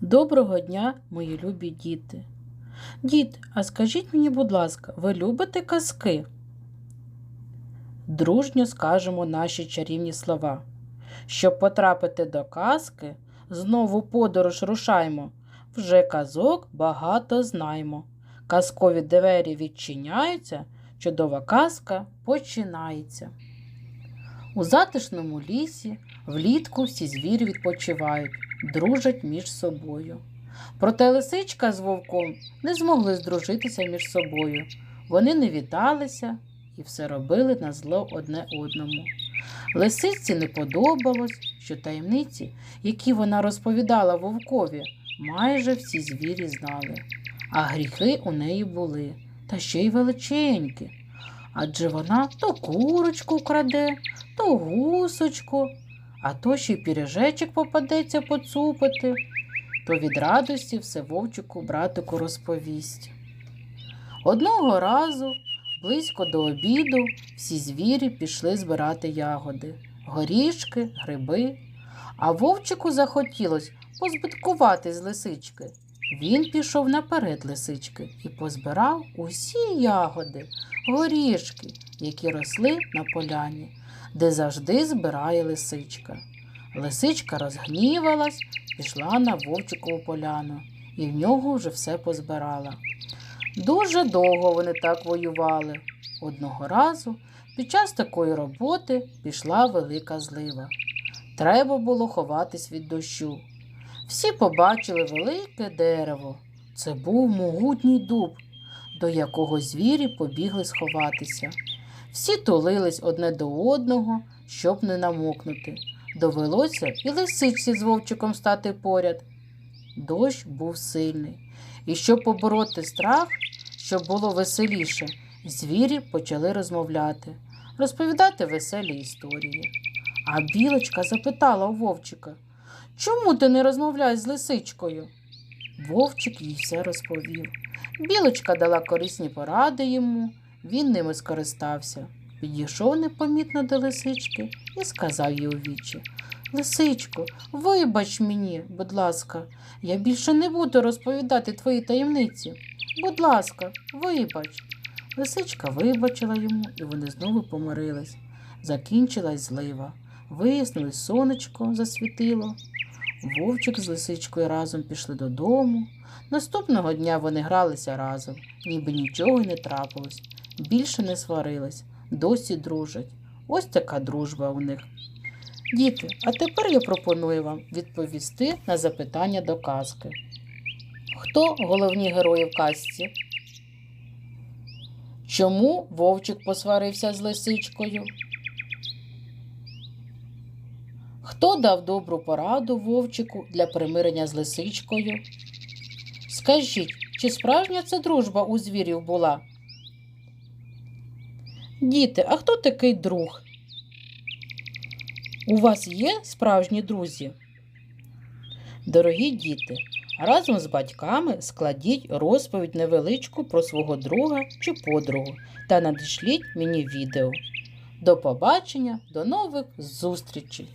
Доброго дня, мої любі діти. Діти, а скажіть мені, будь ласка, ви любите казки? Дружньо скажемо наші чарівні слова. Щоб потрапити до казки, знову подорож рушаймо. Вже казок багато знаймо. Казкові двері відчиняються, чудова казка починається. У затишному лісі влітку всі звірі відпочивають, дружать між собою. Проте лисичка з вовком не змогли здружитися між собою. Вони не віталися і все робили на зло одне одному. Лисиці не подобалось, що таємниці, які вона розповідала вовкові, майже всі звірі знали. А гріхи у неї були, та ще й величенькі. Адже вона то курочку краде, то гусочку, а то ще й піріжечок попадеться поцупити, то від радості все вовчику братику розповість. Одного разу, близько до обіду, всі звірі пішли збирати ягоди, горішки, гриби, а вовчику захотілось позбиткувати з лисички. Він пішов наперед лисички і позбирав усі ягоди, горішки, які росли на поляні, де завжди збирає лисичка. Лисичка розгнівалась, пішла на вовчикову поляну і в нього вже все позбирала. Дуже довго вони так воювали. Одного разу під час такої роботи пішла велика злива. Треба було ховатись від дощу. Всі побачили велике дерево. Це був могутній дуб, до якого звірі побігли сховатися. Всі тулились одне до одного, щоб не намокнути. Довелося і лисичці з вовчиком стати поряд. Дощ був сильний, і щоб побороти страх, щоб було веселіше, звірі почали розмовляти, розповідати веселі історії. А білочка запитала у вовчика, чому ти не розмовляєш з лисичкою? Вовчик їй все розповів. Білочка дала корисні поради йому, він ними скористався. Підійшов непомітно до лисички і сказав їй у вічі. Лисичко, вибач мені, будь ласка, я більше не буду розповідати твої таємниці. Будь ласка, вибач. Лисичка вибачила йому, і вони знову помирились. Закінчилась злива. Вияснилось, сонечко засвітило. Вовчик з лисичкою разом пішли додому. Наступного дня вони гралися разом, ніби нічого не трапилось. Більше не сварились, досі дружать. Ось така дружба у них. Діти, а тепер я пропоную вам відповісти на запитання до казки. Хто головні герої в казці? Чому вовчик посварився з лисичкою? Хто дав добру пораду вовчику для примирення з лисичкою? Скажіть, чи справжня це дружба у звірів була? Діти, а хто такий друг? У вас є справжні друзі? Дорогі діти, разом з батьками складіть розповідь невеличку про свого друга чи подругу та надішліть мені відео. До побачення, до нових зустрічей!